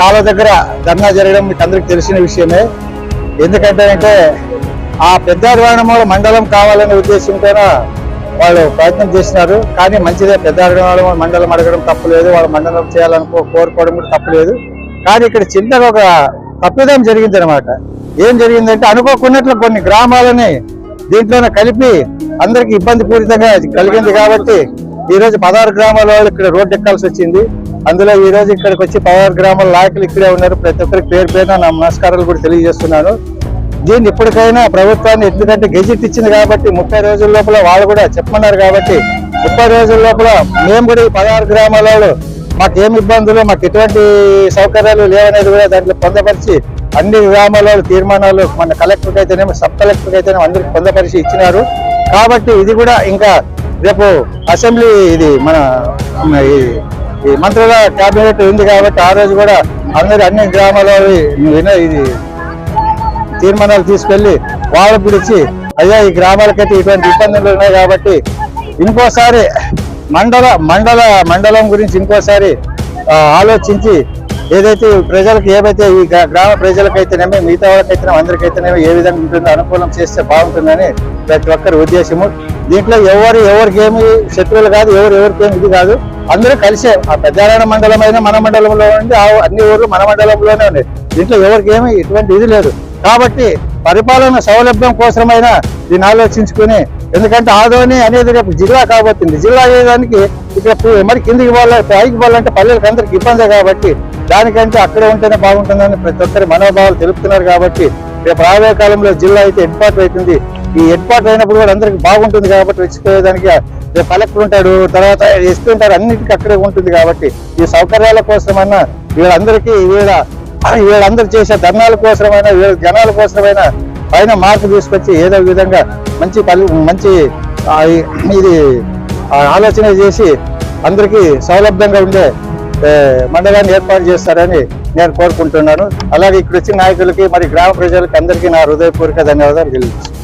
కాలువ దగ్గర ధర్నా జరగడం మీకు అందరికి తెలిసిన విషయమే. ఎందుకంటే అంటే ఆ పెద్దారవాణమూల మండలం కావాలనే ఉద్దేశంతో వాళ్ళు ప్రయత్నం చేసినారు. కానీ మంచిదే పెద్దారవాణం మండలం అడగడం తప్పులేదు. వాళ్ళ మండలం చేయాలనుకో కోరుకోవడం కూడా తప్పులేదు. కానీ ఇక్కడ చిన్నగా ఒక తప్పిదం జరిగింది అనమాట ఏం జరిగిందంటే అనుకోకున్నట్లు కొన్ని గ్రామాలని దీంట్లోనే కలిపి అందరికి ఇబ్బంది పూరితంగా కలిగింది కాబట్టి ఈ రోజు పదహారు గ్రామాల వాళ్ళు ఇక్కడ రోడ్డు ఎక్కాల్సి వచ్చింది. అందులో ఈ రోజు ఇక్కడికి వచ్చి పదహారు గ్రామాల నాయకులు ఇక్కడే ఉన్నారు. ప్రతి ఒక్కరికి పేరు పేరున నా నమస్కారాలు కూడా తెలియజేస్తున్నాను. దీన్ని ఇప్పటికైనా ప్రభుత్వాన్ని ఎందుకంటే గెజిట్ ఇచ్చింది కాబట్టి ముప్పై రోజుల లోపల వాళ్ళు కూడా చెప్పమన్నారు కాబట్టి ముప్పై రోజుల లోపల మేము కూడా ఈ పదహారు గ్రామాల వాళ్ళు మాకు ఏమి ఇబ్బందులు మాకు ఎటువంటి సౌకర్యాలు లేవనేది కూడా దాంట్లో పొందపరిచి అన్ని గ్రామాలలో తీర్మానాలు మన కలెక్టర్కి అయితేనేమో సబ్ కలెక్టర్కి అయితేనేమో అందరికి పొందపరిచి ఇచ్చినారు. కాబట్టి ఇది కూడా ఇంకా రేపు అసెంబ్లీ ఇది మన ఈ- మంత్రుల క్యాబినెట్ ఉంది కాబట్టి ఆ రోజు కూడా అందరు అన్ని గ్రామాల ఇది తీర్మానాలు తీసుకెళ్ళి వాళ్ళకు కూడా ఇచ్చి అయ్యా ఈ గ్రామాలకైతే ఇటువంటి ఇబ్బందులు ఉన్నాయి కాబట్టి ఇంకోసారి మండల మండల మండలం గురించి ఇంకోసారి ఆలోచించి ఏదైతే ప్రజలకు ఏవైతే ఈ గ్రామ ప్రజలకైతేనేమి మిగతా వాళ్ళకైతేనేమి అందరికైతేనేమి ఏ విధంగా ఉంటుందో అనుకూలం చేస్తే బాగుంటుందని ప్రతి ఒక్కరి ఉద్దేశము. దీంట్లో ఎవరు ఎవరికేమి శత్రువులు కాదు ఎవరు ఎవరికేమి ఇది కాదు. అందరూ కలిసే ఆ పెద్దారాయణ మండలం అయినా మన మండలంలో ఉండి ఆ అన్ని ఊర్లు మన మండలంలోనే ఉన్నాయి. దీంట్లో ఎవరికేమి ఏమి ఇటువంటి ఇది లేదు. కాబట్టి పరిపాలన సౌలభ్యం కోసమైనా దీన్ని ఆలోచించుకుని ఎందుకంటే ఆదోని అనేది రేపు జిల్లా కాబోతుంది జిల్లా అయ్యేదానికి ఇక్కడ మరి కిందికి పోవాలి పైకి పోవాలంటే పల్లెలకు అందరికి ఇబ్బందే కాబట్టి దానికంటే అక్కడే ఉంటేనే బాగుంటుందని ప్రతి ఒక్కరి మనోభావాలు తెలుపుతున్నారు కాబట్టి రేపు రాబోయే కాలంలో జిల్లా అయితే ఇంపార్ట్ అవుతుంది. ఈ హెడ్ క్వార్టర్ అయినప్పుడు కూడా అందరికి బాగుంటుంది కాబట్టి వచ్చిపోయేదానికి కలెక్టర్ ఉంటాడు తర్వాత ఎస్పీ ఉంటారు అన్నిటికీ అక్కడే ఉంటుంది కాబట్టి ఈ సౌకర్యాల కోసమైనా వీళ్ళందరికీ వీళ్ళ వీళ్ళందరూ చేసే ధర్నాల కోసమైనా వీళ్ళ జనాల కోసమైనా పైన మార్పు తీసుకొచ్చి ఏదో విధంగా మంచి మంచి ఇది ఆలోచన చేసి అందరికీ సౌలభ్యంగా ఉండే మండలాన్ని ఏర్పాటు చేస్తారని నేను కోరుకుంటున్నాను. అలాగే ఇక్కడ వచ్చిన నాయకులకి మరి గ్రామ ప్రజలకి అందరికీ నా హృదయపూర్వక ధన్యవాదాలు తెలియజేస్తాను